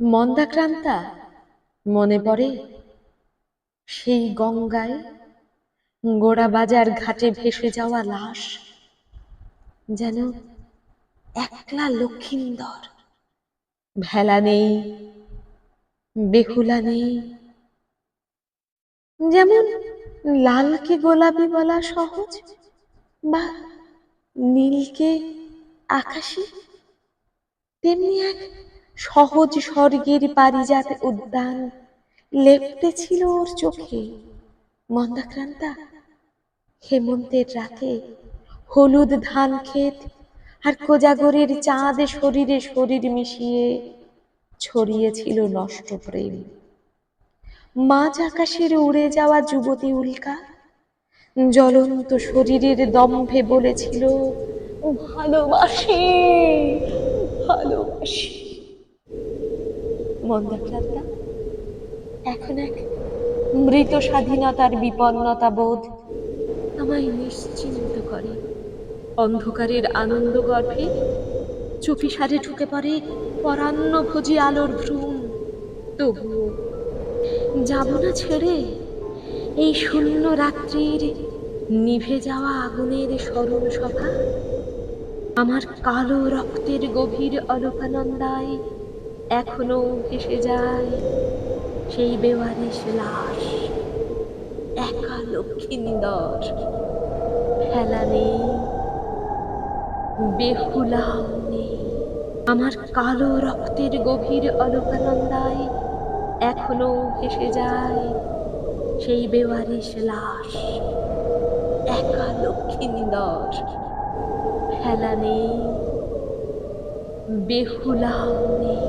মন্দাক্রান্তা, মনে পড়ে? সেই গঙ্গায় গোড়া বাজার ঘাটে ভেসে যাওয়া লাশ যেন একলা লক্ষিন্দর। ভেলা নেই, বেহুলা নেই। যেমন লালকে গোলাপি বলা সহজ বা নীলকে আকাশী, তেমনি এক সহজ স্বর্গের পারিজাত উদ্যান লেপ্টে ছিল ওর চোখে। মন্দাক্রান্তা, হেমন্তের রাতে হলুদ ধান ক্ষেত আর কোজাগরের চাঁদ শরীরে শরীর মিশিয়ে ছড়িয়েছিল নষ্ট প্রেম। মাঝ আকাশের উড়ে যাওয়া যুবতী উল্কা জ্বলন্ত শরীরের দম্ভে বলেছিল, ভালোবাসি ভালোবাসি। মন্দাক্রান্তা এখন এক মৃত স্বাধীনতার বিপন্নতা বোধ আমায় নিশ্চিন্ত করে। অন্ধকারের আনন্দ গর্ভে চুপি সারে ঢুকে পড়ে পরান্ন ভোজি আলোর ভ্রূণ। তবুও যাব না ছেড়ে এই শূন্য রাত্রির নিভে যাওয়া আগুনের স্মরণ সভা? আমার কালো রক্তের গভীর অলোকানন্দায় এখনও ভেসে যায় সেই বেওয়ারিশ লাশ। একা লক্ষ্মীন্দর ফেলা নেই বেহুলাও নেই। আমার কালো রক্তের গভীর অলোকানন্দায় এখনও ভেসে যায় সেই বেওয়ারিশ লাশ। একা লক্ষ্মীন্দর ফেলা নেই। বেহুলাও নেই